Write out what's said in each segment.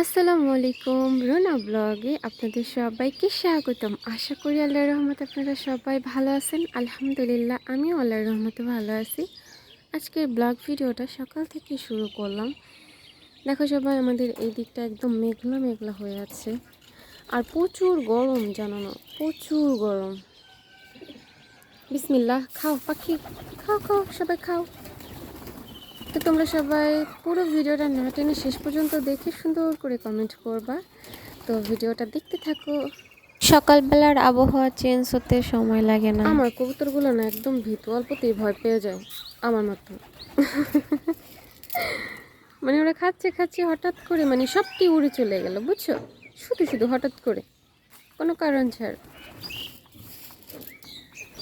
আসসালামু আলাইকুম রোনা ব্লগে আপনাদের সবাইকে স্বাগতম। আশা করি আল্লাহর রহমতে আপনারা সবাই ভালো আছেন। আলহামদুলিল্লাহ, আমিও আল্লাহর রহমতে ভালো আছি। আজকের ব্লগ ভিডিওটা সকাল থেকে শুরু করলাম। দেখো সবাই, আমাদের এই দিকটা একদম মেঘলা মেঘলা হয়ে আছে। আর প্রচুর গরম, জানো না? প্রচুর গরম। বিসমিল্লাহ, খাও পাখি, খাও খাও, সবাই খাও। তো তোমরা সবাই পুরো ভিডিওটা না টেনে শেষ পর্যন্ত দেখে সুন্দর করে কমেন্ট করবা। তো ভিডিওটা দেখতে থাকো। সকালবেলার আবহাওয়া চেঞ্জ হতে সময় লাগে না। আমার কবুতরগুলো না একদম ভীতু অল্পতেই ভয় পেয়ে যায় আমার মতো। মানে ওরা খাচ্ছে খাচ্ছে হঠাৎ করে মানে সবটি উড়ে চলে গেল বুঝছ? শুধু শুধু হঠাৎ করে কোনো কারণ ছাড়া।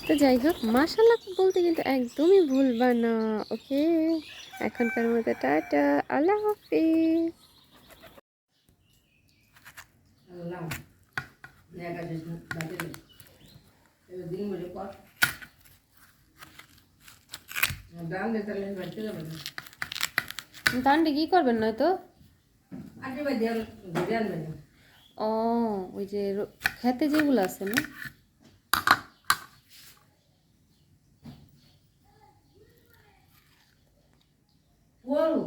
তো যাই হোক মাসাল্লাহ বলতে কিন্তু একদমই ভুলবা না ওকে এখনকার মতো টাটা আল্লাহ হাফিজ। দান্ডে কি করবেন না তো ও ওই যে খেতে যেগুলো আছে না বলু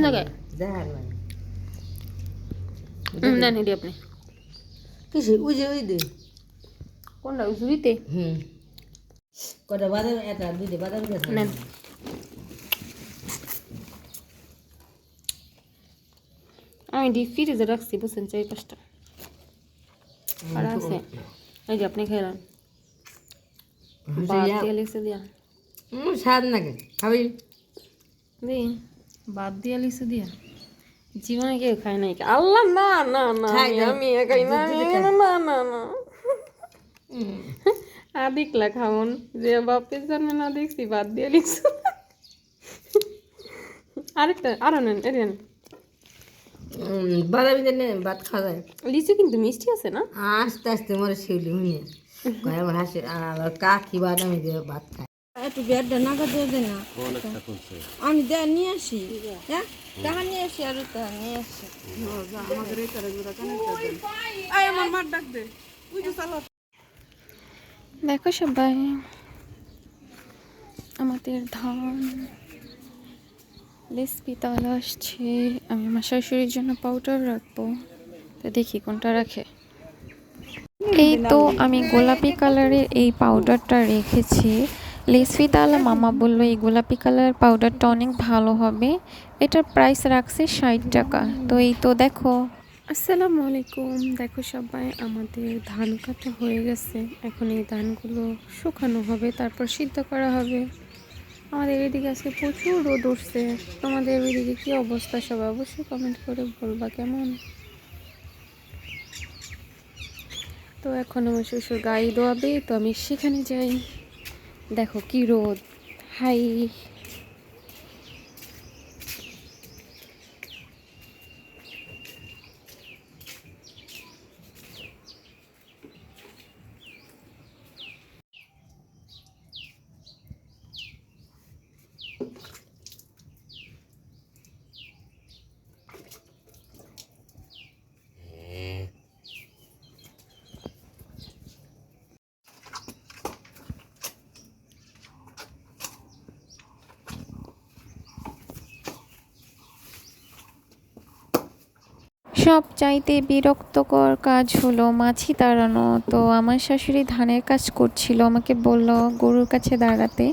কোন জায়গায় দেখার নাই নেন এটি আপনি কিসে ওই যে ওই দে কোনটা ওই ঝুড়িতে হুম কটা বাদাম এটা দুইটা বাদাম গেছে নেন আমি ডিপ ফ্রিজে রাখছি বুঝছেন চাই পাঁচটা আর আছে এই যে আপনি খেলেন বাদ দিয়ে লিখে দিয়া হুম স্বাদ নাকি খাবি দি বাদ দিয়া লিখে দিয়া। জীবনে কেউ খায় নাই আল্লাহ না না না আমি- না। একাই না আমি না না না না। আদিকলা খাওন যে বাপের জন্ম না দেখছি বাদ দিয়ে লিখছো আরেকটা আরও নেন এর নেন। বাদামি জানে ভাত খাওয়া যায়। লিচু কিন্তু মিষ্টি আছে না? আস্তে আস্তে মরে শিউলি হুনিয়ে কয় আমার হাসি আর কাকি বাদামি দিয়ে ভাত খায়। একটু বেডটা নাগা দিয়ে দে না। আমি দে নিয়ে আসি হ্যাঁ? টাকা নিয়ে আসি আর তা নিয়ে আসি। দেখো সবাই আমাদের ধান রেসিপি তাহলে আসছে। আমি আমার শাশুড়ির জন্য পাউডার রাখব। তো দেখি কোনটা রাখে। এই তো আমি গোলাপি কালারের এই পাউডারটা রেখেছি। লেসফি তাহলে মামা বলল এই গোলাপি কালারের পাউডারটা অনেক ভালো হবে। এটার প্রাইস রাখছে ষাট টাকা। তো এই তো দেখো। আসসালামু আলাইকুম। দেখো সবাই, আমাদের ধান কাটা হয়ে গেছে। এখন এই ধানগুলো শুকানো হবে, তারপর সিদ্ধ করা হবে। আমাদের এদিকে আজকে প্রচুর রোদ উঠছে। তোমাদের ওইদিকে কী অবস্থা? সবাই অবশ্যই কমেন্ট করে বলবা কেমন? তো এখন আমার শ্বশুর গাড়ি দোয়াবে তো আমি সেখানে যাই। দেখো কি রোদ। হাই। সব চাইতে বিরক্তকর কাজ হলো মাছি দাঁড়ানো তো আমার শাশুড়ি ধানের কাজ করছিল, আমাকে বলল, গরুর কাছে দাঁড়াতে।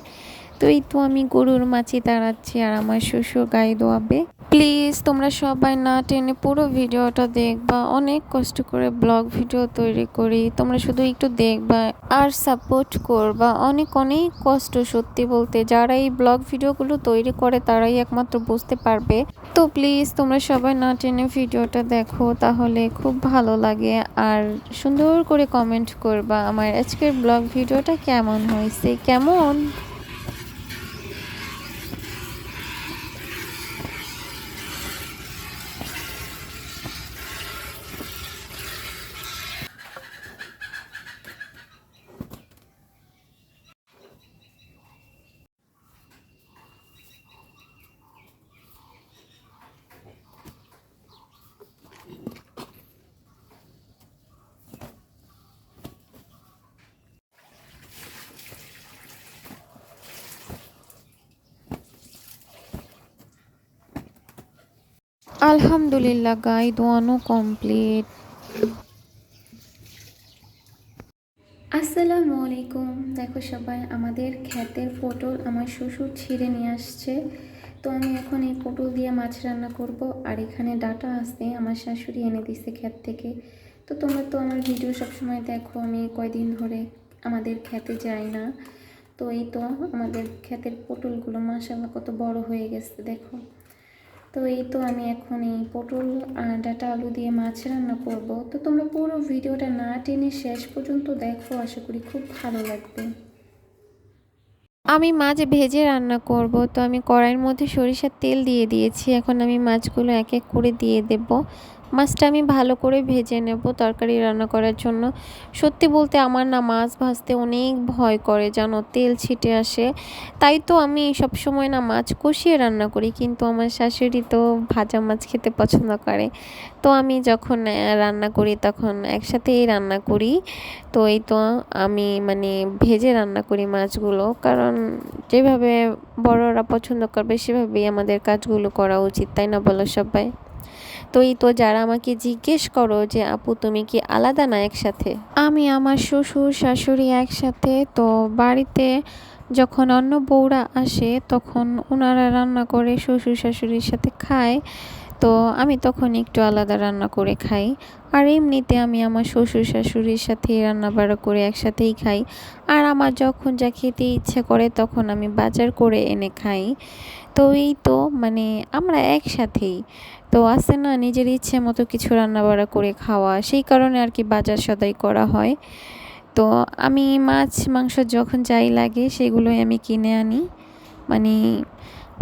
তো এই তো আমি গরুর মাছি দাঁড়াচ্ছি আর আমার শ্বশুর গায়ে দোয়াবে। প্লিজ তোমরা সবাই না টেনে পুরো ভিডিওটা দেখবা। অনেক কষ্ট করে ব্লগ ভিডিও তৈরি করি। তোমরা শুধু একটু দেখবা আর সাপোর্ট করবা। অনেক অনেক কষ্ট সত্যি বলতে। যারা এই ব্লগ ভিডিওগুলো তৈরি করে, তারাই একমাত্র বুঝতে পারবে। তো প্লিজ তোমরা সবাই না টেনে ভিডিওটা দেখো, তাহলে খুব ভালো লাগে। আর সুন্দর করে কমেন্ট করবা আমার আজকের ব্লগ ভিডিওটা কেমন হয়েছে? কেমন? আলহামদুলিল্লাহ, গাই দোয়ানো কমপ্লিট। আসসালামু আলাইকুম। দেখো সবাই, আমাদের ক্ষেতের পটল আমার শ্বশুর ছিঁড়ে নিয়ে আসছে। তো আমি এখন এই পটল দিয়ে মাছ রান্না করব। আর এখানে ডাটা আছে, আমার শাশুড়ি এনে দিছে ক্ষেত থেকে। তো তোমরা তো আমার ভিডিও সবসময় দেখো, আমি কয়দিন ধরে আমাদের খেতে যাই না। তো এই তো আমাদের ক্ষেতের পটলগুলো মাসাল্লাহ কত বড় হয়ে গেছে, দেখো। তো এই তো আমি এখন এই পটল ডাটা আলু দিয়ে মাছ রান্না করব। তো তোমরা পুরো ভিডিওটা না টেনে শেষ পর্যন্ত দেখো, আশা করি খুব ভালো লাগবে। আমি মাছ ভেজে রান্না করব। তো আমি কড়াইয়ের মধ্যে সরিষার তেল দিয়ে দিয়েছি। এখন আমি মাছগুলো এক এক করে দিয়ে দেব। মাছটা আমি ভালো করে ভেজে নেব তরকারি রান্না করার জন্য। সত্যি বলতে আমার না মাছ ভাজতে অনেক ভয় করে, জানো, তেল ছিটে আসে। তাই তো আমি সব সময় না মাছ কষিয়ে রান্না করি, কিন্তু আমার শাশুড়ি তো ভাজা মাছ খেতে পছন্দ করে। তো আমি যখন রান্না করি তখন একসাথেই রান্না করি। তো এই তো আমি মানে ভেজে রান্না করি মাছগুলো, কারণ যেভাবে বড়রা পছন্দ করবে সেভাবেই আমাদের কাজগুলো করা উচিত, তাই না বলো সবাই? তো এই তো যারা আমাকে জিজ্ঞেস করো যে, আপু, তুমি কি আলাদা না একসাথে? আমি আমার শ্বশুর, শাশুড়ি একসাথে। তো বাড়িতে যখন অন্য বউরা আসে, তখন ওনারা রান্না করে, শ্বশুর, শাশুড়ির সাথে খায়। তো আমি তখন একটু আলাদা রান্না করে খাই। আর এমনিতে আমি আমার শ্বশুর, শাশুড়ির সাথে রান্না বাড়া করে একসাথেই খাই। আর আমার যখন যা খেতে ইচ্ছে করে, তখন আমি বাজার করে এনে খাই। তো এই তো মানে আমরা একসাথেই। তো আছে না নিজের ইচ্ছে মতো কিছু রান্না বাড়া করে খাওয়া, সেই কারণে আর কি বাজার সদাই করা হয়। তো আমি মাছ, মাংস যখন যাই লাগে সেগুলোই আমি কিনে আনি। মানে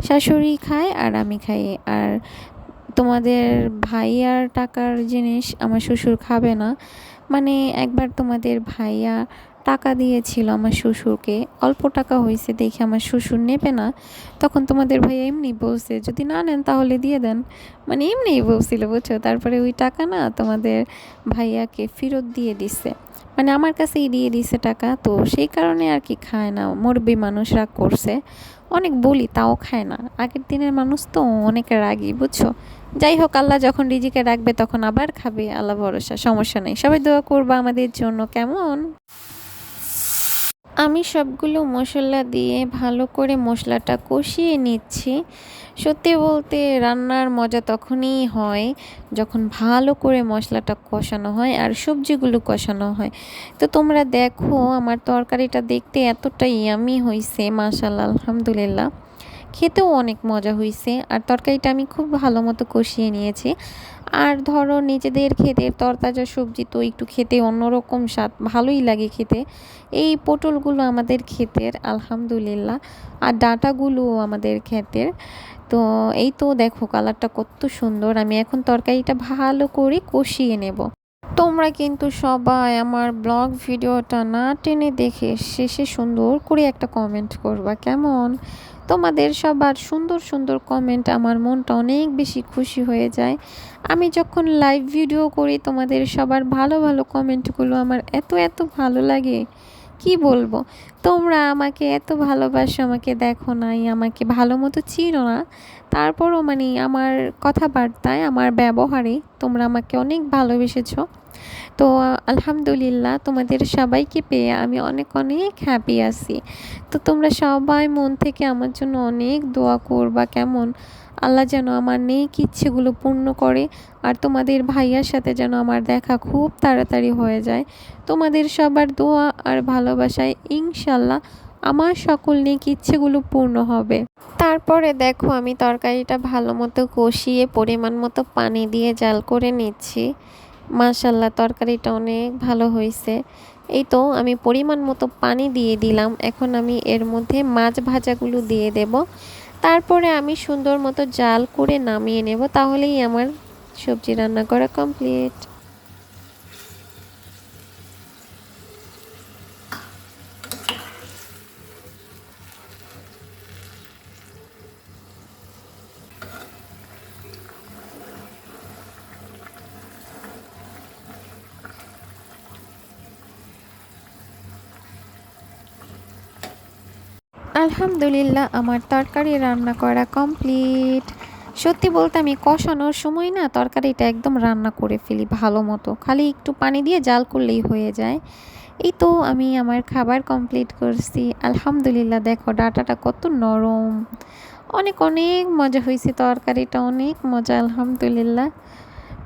শাশুড়ি খায় আর আমি খাই। আর তোমাদের ভাইয়ার টাকার জিনিস আমার শ্বশুর খাবে না। মানে একবার তোমাদের ভাইয়া টাকা দিয়েছিল আমার শ্বশুরকে, অল্প টাকা হয়েছে দেখে আমার শ্বশুর নেবে না। তখন তোমাদের ভাইয়া এমনি বলছে, যদি না নেন তাহলে দিয়ে দেন। মানে এমনিই বলছিল, বুঝছ? তারপরে ওই টাকা না তোমাদের ভাইয়াকে ফেরত দিয়ে দিছে। মানে আমার কাছেই দিয়ে দিছে টাকা, তো সেই কারণে আর কি খায় না। মুরব্বী মানুষ, রাগ করছে। অনেক বলি তাও খায় না। আগের দিনের মানুষ তো অনেক রাগি, বুঝছ? যাই হোক, আল্লাহ যখন রিজিকে রাখবে তখন আবার খাবে, আল্লাহ ভরসা, সমস্যা নেই। সবাই দোয়া করবা আমাদের জন্য, কেমন? আমি সবগুলো মশলা দিয়ে ভালো করে মশলাটা কষিয়ে নিচ্ছি। সত্যি বলতে রান্নার মজা তখনই হয় যখন ভালো করে মশলাটা কষানো হয় আর সবজিগুলো কষানো হয়। তো তোমরা দেখো, আমার তরকারিটা দেখতে এতটা ইয়ামি হয়েছে মাশাল্লাহ আলহামদুলিল্লাহ। খেতেও অনেক মজা হয়েছে আর তরকারিটা আমি খুব ভালো মতো কষিয়ে নিয়েছি। আর ধরো নিজেদের ক্ষেতের তরতাজা সবজি তো একটু খেতে অন্যরকম স্বাদ, ভালোই লাগে খেতে। এই পটলগুলো আমাদের ক্ষেতের, আলহামদুলিল্লাহ। আর ডাঁটাগুলো আমাদের ক্ষেতের। তো এই তো দেখো কালারটা কত সুন্দর। আমি এখন তরকারিটা ভালো করে কষিয়ে নেব। তোমরা কিন্তু সবাই আমার ব্লগ ভিডিওটা না টেনে দেখে শেষে সুন্দর করে একটা কমেন্ট করবা। কেমন? তোমাদের সবার সুন্দর সুন্দর কমেন্ট আমার মনটা অনেক বেশি খুশি হয়ে যায়। আমি যখন লাইভ ভিডিও করি, তোমাদের সবার ভালো ভালো কমেন্টগুলো আমার এত এত ভালো লাগে। কি বলব? তোমরা আমাকে এত ভালোবাসো, আমাকে দেখো নাই, আমাকে ভালো মতো চিনো না। তারপরও মানে আমার কথাবার্তায়, আমার ব্যবহারে তোমরা আমাকে অনেক ভালোবেসেছো। তো আলহামদুলিল্লাহ, তোমাদের সবাইকে পেয়ে আমি অনেক অনেক হ্যাপি আছি। তো তোমরা সবাই মন থেকে আমার জন্য অনেক দোয়া করবা, কেমন? আল্লাহ যেন আমার নেক ইচ্ছেগুলো পূর্ণ করে আর তোমাদের ভাইয়ার সাথে যেন আমার দেখা খুব তাড়াতাড়ি হয়ে যায়। তোমাদের সবার দোয়া আর ভালোবাসায় ইনশাল্লাহ আমার সকল নেক ইচ্ছেগুলো পূর্ণ হবে। তারপরে দেখো আমি তরকারিটা ভালো মতো কষিয়ে পরিমাণ মতো পানি দিয়ে জাল করে নিচ্ছি। মাশাল্লাহ তরকারিটা অনেক ভালো হয়েছে। এই তো আমি পরিমাণ মতো পানি দিয়ে দিলাম। এখন আমি এর মধ্যে মাছ ভাজাগুলো দিয়ে দেব। তারপরে আমি সুন্দর মতো জাল করে নামিয়ে নেব তাহলেই আমার সবজি রান্না করা কমপ্লিট আলহামদুলিল্লাহ, আমার তরকারি রান্না করা কমপ্লিট সত্যি বলতে আমি কষানোর সময় না তরকারিটা একদম রান্না করে ফেলি ভালো মতো। খালি একটু পানি দিয়ে জাল করলেই হয়ে যায়। এই তো আমি আমার খাবার কমপ্লিট করছি। আলহামদুলিল্লাহ, দেখো ডাটাটা কত নরম। অনেক অনেক মজা হয়েছে তরকারিটা, অনেক মজা, আলহামদুলিল্লাহ।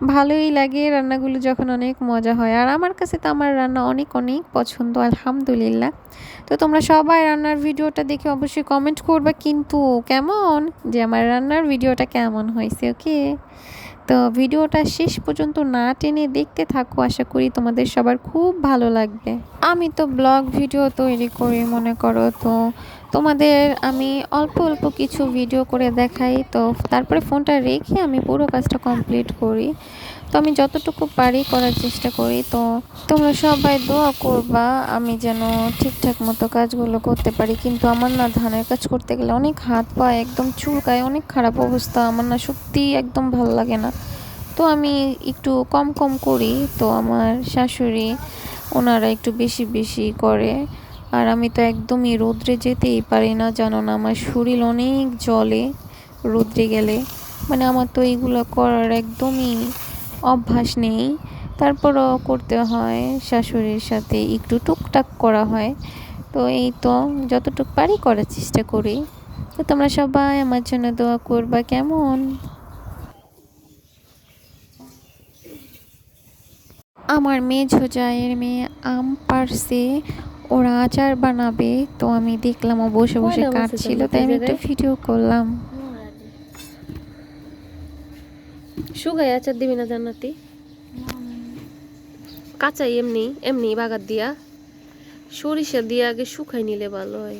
ভালোই লাগে রান্নাগুলো যখন অনেক মজা হয়। আর আমার কাছে তো আমার রান্না অনেক অনেক পছন্দ, আলহামদুলিল্লাহ। তো তোমরা সবাই রান্নার ভিডিওটা দেখে অবশ্যই কমেন্ট করবে। কিন্তু কেমন? যে আমার রান্নার ভিডিওটা কেমন হয়েছে ওকে তো ভিডিওটা শেষ পর্যন্ত না টেনে দেখতে থাকো। আশা করি তোমাদের সবার খুব ভালো লাগবে। আমি তো ব্লগ ভিডিও তৈরি করি, মনে করো তো। তোমাদের আমি অল্প অল্প কিছু ভিডিও করে দেখাই। তো তারপরে ফোনটা রেখে আমি পুরো কাজটা কমপ্লিট করি। তো আমি যতটুকু পারি করার চেষ্টা করি। তো তোমরা সবাই দোয়া করবা, আমি যেন ঠিকঠাক মতো কাজগুলো করতে পারি। কিন্তু আমার না ধানের কাজ করতে গেলে অনেক হাত পা একদম চুলকায়, অনেক খারাপ অবস্থা। আমার না সত্যি একদম ভালো লাগে না। তো আমি একটু কম কম করি। তো আমার শাশুড়ি, ওনারা একটু বেশি বেশি করে। আর আমি তো একদমই রোদ্রে যেতেই পারি না, জানো না, আমার শরীর অনেক জলে রোদ্রে গেলে। মানে আমার তো এইগুলো করার একদমই অভ্যাস নেই। তারপরও করতে হয় শাশুড়ির সাথে একটু টুকটাক করা হয়। তো এই তো যতটুকু পারি করার চেষ্টা করি। তো তোমরা সবাই আমার জন্য দোয়া করবা কেমন? আমার মেঝো জায়ের মেয়ে আম পারছে ওরা আচার বানাবে। তো আমি দেখলাম ও বসে বসে কাটছিল তাই আমি? একটা ভিডিও করলাম। শুকাই আচার দিবি না জান্নাতি? কাঁচাই এমনি এমনি বাগার দিয়া। সরিষা দিয়ে আগে শুকাই নিলে ভালো হয়।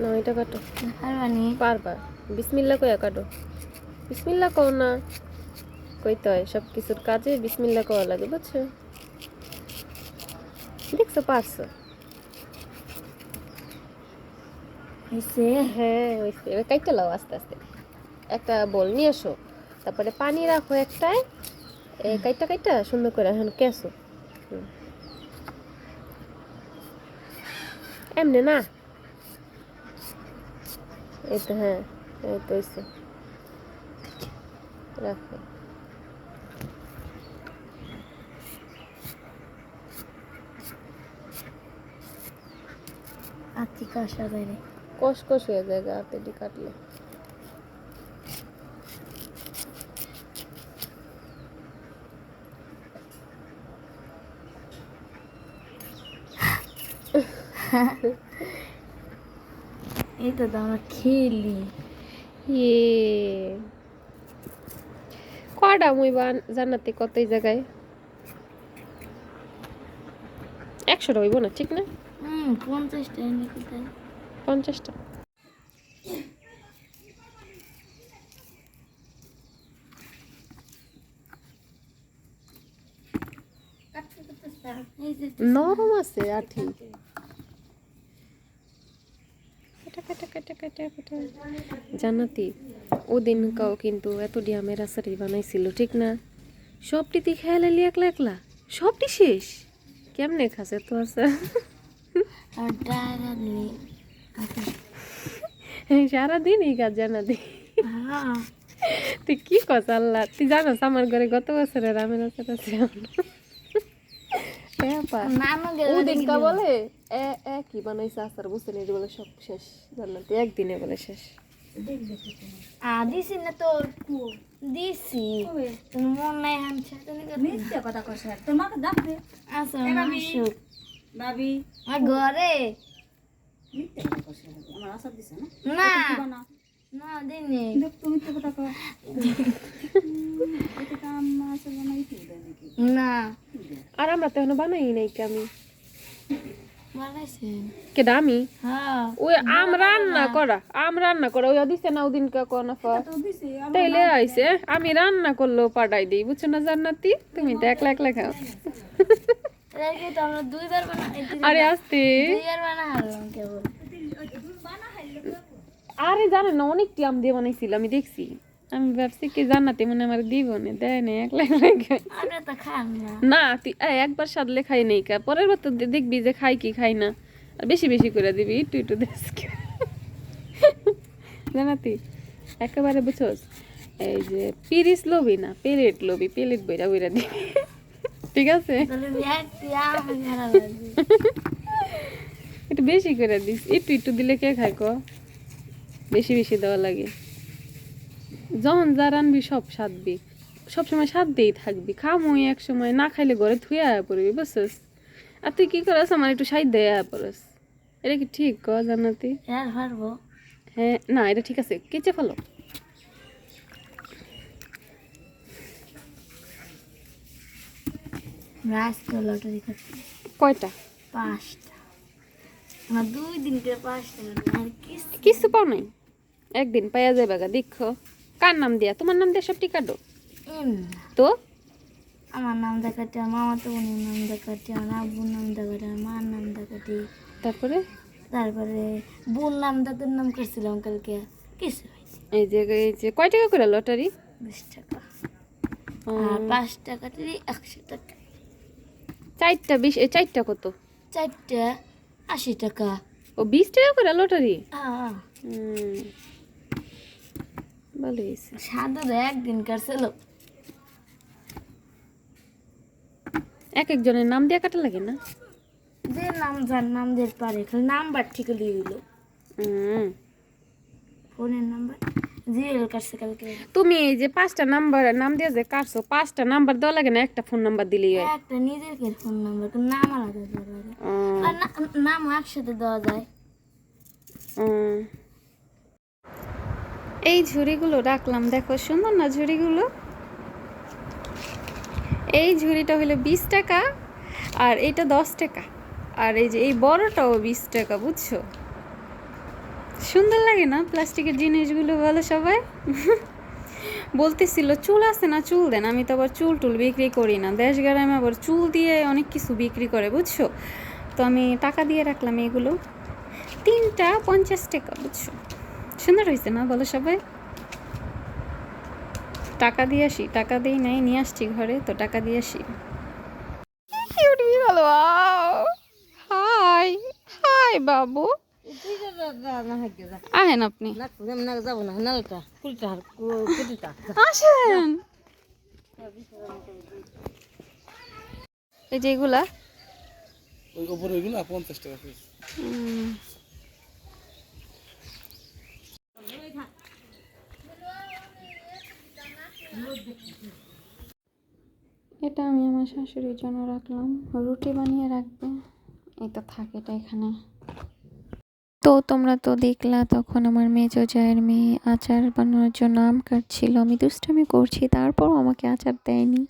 না এটা কাটো। পারবা বিসমিল্লা কয়া কাটো। বিসমিল্লা কও না। কইতে হয় সব কিছুর কাজে বিসমিল্লা কওয়া লাগে বুঝছ? দেখছ পারছ হ্যাঁ হয়েছে কাইটে লাও আস্তে আস্তে একটা বল নিয়ে এসো তারপরে পানি রাখো একটায় কাইটা কাইটা সুন্দর করে এখন কেসো এমনি না এই তো হ্যাঁ এই তো রাখো কাশা যায় কষ কষ হয়ে যায় গা হাতে কাটলে। এই তো আমরা খেলি। ইয়ে। কয়টা মুই বা জান্নাতে কতই জায়গায় একশোটা হইব না ঠিক না? পঞ্চাশটা এনে কোথায় পঞ্চাশটা নরম আছে আঠি কাটা কাটা কাটা কাটা কাটা জান্নাতি ওদিন কাও কিন্তু এত ডিয়ামের আচারি বানাইছিল ঠিক না? সবটিতে খেয়ালালি একলা একলা? সবটি শেষ? কেমনে খাসে তো ডাইরালি সারাদিন এই কাজ জানাতি হ্যাঁ। তুই কি কস আল্লাহ? তুই জানোস আমার ঘরে গত বছরের আমের আচার আছে। ব্যাপার। নানু ওদিন কা বলে এ এ কি বানাইছে আচার বুঝতে নেই বলে সব শেষ। জান্নাতি একদিনে বলে শেষ। আ দিছি না তোর দিছি। মন নাই হামছে। কথা কস তোর মাকে ডাকবে আচ্ছা ভাবি। আর ঘরে? আমার আশা দিছে না? না। না? দিনি দেখ তুমি মিথ্যে কথা কয় এটা কাম আছে বানাইতে দেয় না। আর আমরা তো এখনও বানাই নাই কে আমি? কেডা আমি হ্যাঁ। ওই আম রান্না করা আম রান্না করা ওই দিছে না ওদিন কা কোন তো আইছে। আমি রান্না করলেও পাঠাই দিই বুঝছ না জান্নাতি? তুমি তো একলা একলা খাও। এটাকে তো আমরা দুইবার বানাই আরে আসতে। দুইবার বানা হারলাম কেবল আরে জানেন না অনেকটি আম দিয়ে বানাইছিল আমি দেখছি। আমি ভাবছি কি জান্নাতি মনে আমার দিব না দেয় না খান না। না তুই একবার সাদলে খাই নেই কা। পরের বার তো দেখবি যে খাই কি খাই না। আর বেশি বেশি করে দিবি একটু একটু দেশ জানাতি একেবারে বুঝছস এই যে পিরিস লবি না প্লেট লবি প্লেট বইরা বইরা দিবি। ঠিক আছে? একটি বেশি করে দিস। একটু একটু দিলে কে খায় ক? বেশি বেশি দেওয়া লাগে। যখন যা রানবি সব সাধবি। সবসময় সাত দিয়েই থাকবি। খামই এক সময় না খাইলে ঘরে থুয়ে আয়া পড়বি বুঝছিস? আর তুই কি করস? আমার একটু সাইড দেয় আয়া পড়স। এটা কি ঠিক ক জানাতি আর হ্যাঁ না এটা ঠিক আছে। কেচে ফেলো। লটারি কয়টা? পাঁচটা। আমার দুই দিন করে পাঁচটা কিছু পাও নাই? একদিন পাইয়া যাবে গা দেখো। কার নাম দিয়া? তোমার নাম দিয়া সব টিকাটো তো? আমার নাম দেখাটি আমার মামা তো বোনের নাম দেখাটি আমার আব্বুর নাম দেখাটি আমার মার নাম দেখাটি তারপরে? তারপরে বোন নাম দাদুর নাম করছিলাম কালকে। কিছু এই যে এই যে কয় টাকা করে লটারি? বিশ টাকা। আর পাঁচ টাকা একশো টাকা। চারটা বিশ চারটা কত? চারটা আশি টাকা। ও বিশ টাকা করে লটারি? ভালো হয়েছে। সাদা একদিন কাটছিল। এক একজনের নাম দিয়ে কাটা লাগে না? যে নাম যার নাম দিয়ে পারে খালি নাম্বার ঠিক দিয়ে দিল। হুম। ফোনের নাম্বার? তুমি এই যে পাঁচটা নাম্বার নাম দিয়ে যে কাটছো পাঁচটা নাম্বার দেওয়া লাগে না একটা ফোন নাম্বার দিলেই হয়। একটা নিজের ফোন নাম্বার নাম আলাদা দেওয়া লাগে। ও, আর না- নামও একসাথে দেওয়া যায়। এই ঝুড়িগুলো রাখলাম দেখো সুন্দর না ঝুড়িগুলো? এই ঝুড়িটা হলো বিশ টাকা আর এটা দশ টাকা। আর এই যে এই বড়টাও বিশ টাকা বুঝছ? সুন্দর লাগে না? প্লাস্টিকের জিনিসগুলো বলো সবাই। বলতেছিল, চুল আছে না? চুল দেন। আমি তো আবার চুল টুল বিক্রি করি না। দেশ গ্রামে আবার চুল দিয়ে অনেক কিছু বিক্রি করে, বুঝছ? তো আমি টাকা দিয়ে রাখলাম এগুলো। তিনটা পঞ্চাশ টাকা, বুঝছ? সুন্দর হয়েছে না? বলো সবাই। টাকা দিয়ে আসি। টাকা দিই নাই, নিয়ে আসছি ঘরে, তো টাকা দিয়ে আসি। হাই। হাই, বাবু। আহেন আপনি। আসেন। এই যে এগুলা। ওই উপরে ওইগুলো পঞ্চাশ টাকা পিস এটা আমি আমার শাশুড়ির জন্য রাখলাম। রুটি বানিয়ে রাখবে। এটা থাকে এটা এখানে। তো তোমরা তো দেখলা তখন আমার মেজো জায়ের মেয়ে আচার বানানোর জন্য আম কাটছিল। আমি দুষ্টামি করছি, তারপরও আমাকে আচার দেয়নি।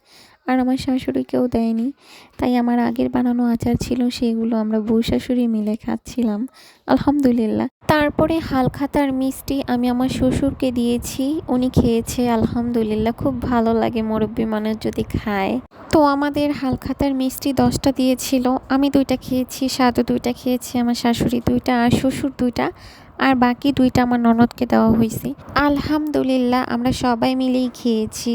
আর আমার শাশুড়িকেও দেয়নি। তাই আমার আগের বানানো আচার ছিল সেগুলো আমরা বউ শাশুড়ি মিলে খাচ্ছিলাম। আলহামদুলিল্লাহ। তারপরে হালখাতার মিষ্টি আমি আমার শ্বশুরকে দিয়েছি। উনি খেয়েছে, আলহামদুলিল্লাহ, খুব ভালো লাগে মুরব্বী মানুষ যদি খায়। তো আমাদের হালখাতার মিষ্টি দশটা দিয়েছিল। আমি দুইটা খেয়েছি সাদু দুইটা খেয়েছি, আমার শাশুড়ি দুইটা, আর শ্বশুর দুইটা, আর বাকি দুইটা আমার ননদকে দেওয়া হয়েছে। আলহামদুলিল্লাহ, আমরা সবাই মিলেই খেয়েছি।